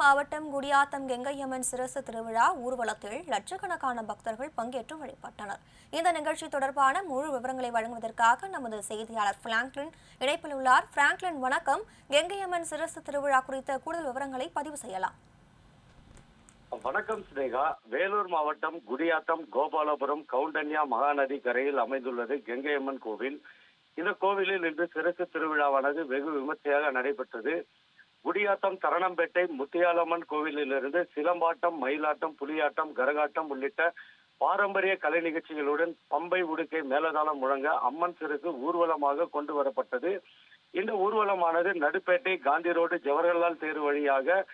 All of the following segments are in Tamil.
மாவட்டம் குடியாத்தம் கெங்கையம்மன் சிரசு திருவிழா ஊர்வலத்தில் லட்சக்கணக்கான பக்தர்கள் பங்கேற்று வழிபட்டனர். இந்த நிகழ்ச்சி தொடர்பான முழு விவரங்களை வழங்குவதற்காக நமது செய்தியாளர் பிராங்க்லின் இணைப்பில் உள்ளார். பிராங்க்லின் வணக்கம். கெங்கையம்மன் சிரசு திருவிழா குறித்த கூடுதல் விவரங்களை பதிவு செய்யலாம். வணக்கம் சினேகா. வேலூர் மாவட்டம் குடியாத்தம் கோபாலபுரம் கவுண்டன்யா மகாநதி கரையில் அமைந்துள்ளது கெங்கையம்மன் கோவில். இந்த கோவிலில் இன்று சிறப்பு திருவிழாவானது வெகு விமர்சையாக நடைபெற்றது. குடியாத்தம் தரணம்பேட்டை முத்தியாலம்மன் கோவிலிலிருந்து சிலம்பாட்டம் மயிலாட்டம் புலியாட்டம் கரகாட்டம் உள்ளிட்ட பாரம்பரிய கலை நிகழ்ச்சிகளுடன் பம்பை உடுக்கை மேலதாளம் முழங்க அம்மன் சிறுக்கு ஊர்வலமாக கொண்டு வரப்பட்டது. இந்த ஊர்வலமானது நடுப்பேட்டை காந்தி ரோடு ஜவஹர்லால் தேர் வழியாக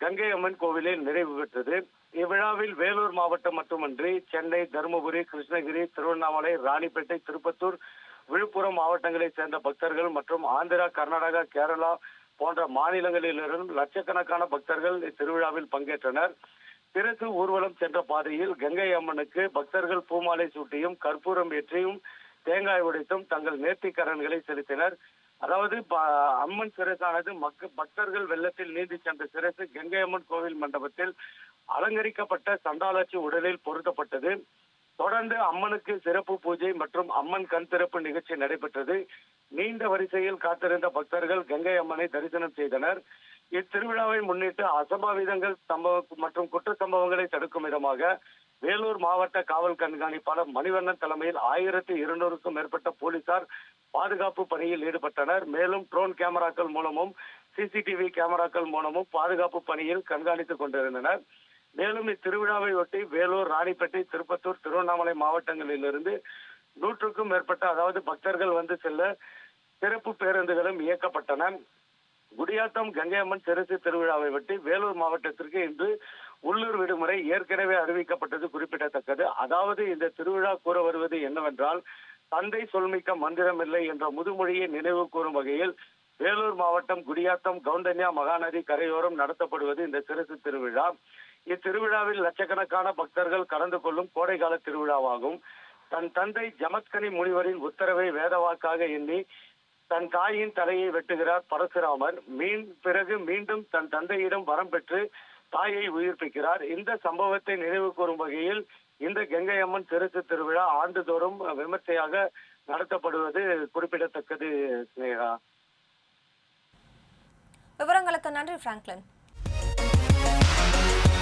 கங்கை அம்மன் கோவிலில் நிறைவு பெற்றது. இவ்விழாவில் வேலூர் மாவட்டம் மட்டுமன்றி சென்னை தருமபுரி கிருஷ்ணகிரி திருவண்ணாமலை ராணிப்பேட்டை திருப்பத்தூர் விழுப்புரம் மாவட்டங்களைச் சேர்ந்த பக்தர்கள் மற்றும் ஆந்திரா கர்நாடகா கேரளா போன்ற மாநிலங்களிலிருந்து லட்சக்கணக்கான பக்தர்கள் இத்திருவிழாவில் பங்கேற்றனர். பிறகு ஊர்வலம் சென்ற பாதையில் கங்கை அம்மனுக்கு பக்தர்கள் பூமாலை சூட்டியும் கற்பூரம் ஏற்றியும் தேங்காய் உடைத்தும் தங்கள் நேர்த்திக்கரன்களை செலுத்தினர். அதாவது ப- அம்மன் சிறசானது மக்க பக்தர்கள் வெள்ளத்தில் நீந்தி சென்ற சிறசு கங்கை அம்மன் கோவில் மண்டபத்தில் அலங்கரிக்கப்பட்ட சண்டாலாட்சி உடலில் பொருத்தப்பட்டது. தொடர்ந்து அம்மனுக்கு சிறப்பு பூஜை மற்றும் அம்மன் கண் திறப்பு நிகழ்ச்சி நடைபெற்றது. நீண்ட வரிசையில் காத்திருந்த பக்தர்கள் கங்கை அம்மனை தரிசனம் செய்தனர். இத்திருவிழாவை முன்னிட்டு அசம்பாவிதங்கள் சம்பவம் மற்றும் குற்ற சம்பவங்களை தடுக்கும் விதமாக வேலூர் மாவட்ட காவல் கண்காணிப்பாளர் மணிவண்ணன் தலைமையில் ஆயிரத்தி இருநூறுக்கும் மேற்பட்ட போலீசார் பாதுகாப்பு பணியில் ஈடுபட்டனர். மேலும் ட்ரோன் கேமராக்கள் மூலமும் சிசிடிவி கேமராக்கள் மூலமும் பாதுகாப்பு பணியில் கண்காணித்துக் கொண்டிருந்தனர். மேலும் இத்திருவிழாவை ஒட்டி வேலூர் ராணிப்பேட்டை திருப்பத்தூர் திருவண்ணாமலை மாவட்டங்களிலிருந்து நூற்றுக்கும் மேற்பட்ட அதாவது பக்தர்கள் வந்து செல்ல சிறப்பு பேருந்துகளும் இயக்கப்பட்டன. குடியாத்தம் கங்கையம்மன் சிறசு திருவிழாவை ஒட்டி வேலூர் மாவட்டத்திற்கு இன்று உள்ளூர் விடுமுறை ஏற்கனவே அறிவிக்கப்பட்டது குறிப்பிடத்தக்கது. அதாவது இந்த திருவிழா கூற வருவது என்னவென்றால் தந்தை சொல்மிக்க மந்திரம் இல்லை என்ற முதுமொழியை நினைவு கூறும் வகையில் வேலூர் மாவட்டம் குடியாத்தம் கவுண்டன்யா மகாநதி கரையோரம் நடத்தப்படுவது இந்த சிறசு திருவிழா. இத்திருவிழாவில் லட்சக்கணக்கான பக்தர்கள் கலந்து கொள்ளும் கோடைகால திருவிழாவாகும். தன் தந்தை ஜமத்கனி முனிவரின் உத்தரவை வேதவாக்காக எண்ணி தன் தாயின் தலையை வெட்டுகிறார் பரசுராமர். மீன் பிறகு மீண்டும் தன் தந்தையிடம் வரம் பெற்று தாயை உயிர்ப்பிக்கிறார். இந்த சம்பவத்தை நினைவு கூறும் வகையில் இந்த கங்கை அம்மன் திருத்து திருவிழா ஆண்டுதோறும் விமர்சையாக நடத்தப்படுவது குறிப்பிடத்தக்கது ஸ்னேகா விவரங்களுக்கு நன்றி பிராங்க்லின்.